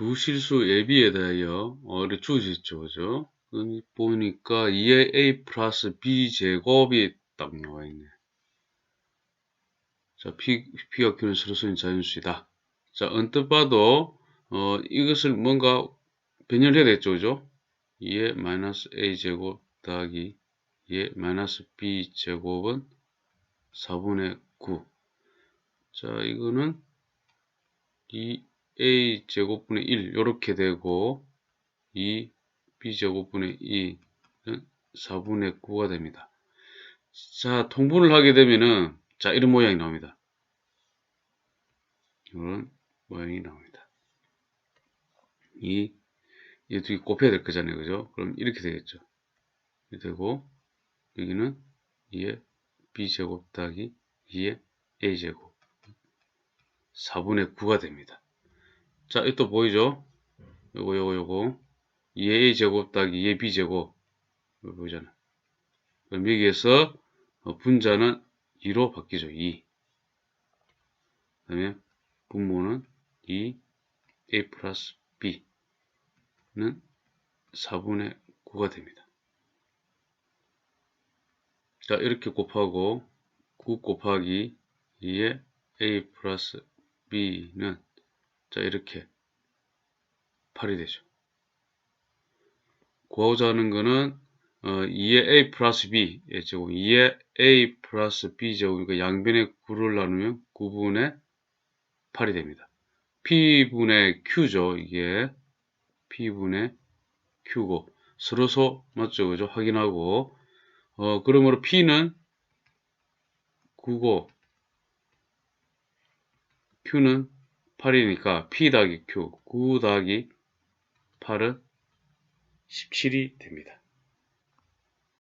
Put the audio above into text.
두 실수 예비에 대하여 어, 이렇게 주어졌죠. 그죠? 보니까 2의 a 플러스 b 제곱이 딱 나와 있네. 자, p, p와 q는 서로 서인 자연수이다. 자, 언뜻 봐도 어, 이것을 뭔가 변형해야 되겠죠. 그죠? 2의 마이너스 a 제곱 더하기 2의 마이너스 b 제곱은 4분의 9. 자, 이거는 2a 제곱분의 1 이렇게 되고 2b 제곱분의 2는 4분의 9가 됩니다. 자, 통분을 하게 되면은 자, 이런 모양이 나옵니다. 이런 모양이 나옵니다. 이, 이두개 곱해야 될 거잖아요. 그죠? 그럼 이렇게 되겠죠. 이렇게 되고, 여기는 2의 b제곱 더하기 2의 a제곱. 4분의 9가 됩니다. 자, 이또 보이죠? 요거, 요거, 요거. 2의 a제곱 더하기 2의 b제곱. 이거 보이잖아. 그럼 여기에서 어, 분자는 2로 바뀌죠. 2. 그 다음에 분모는 2 a 플러스 b는 4분의 9가 됩니다. 자, 이렇게 곱하고 9 곱하기 2의 a 플러스 b는 자, 이렇게 8이 되죠. 구하고자 하는 거는 어, 2의 a 플러스 b 의 제곱, 2의 a 플러스 b 제곱, 그러니까 양변의 9를 나누면 9분의 8이 됩니다. p분의 q죠, 이게. p분의 q고, 서로서 맞죠, 그죠? 확인하고, 어, 그러므로 p는 9고, q는 8이니까 p 더하기 q, 9 더하기 8은 17이 됩니다.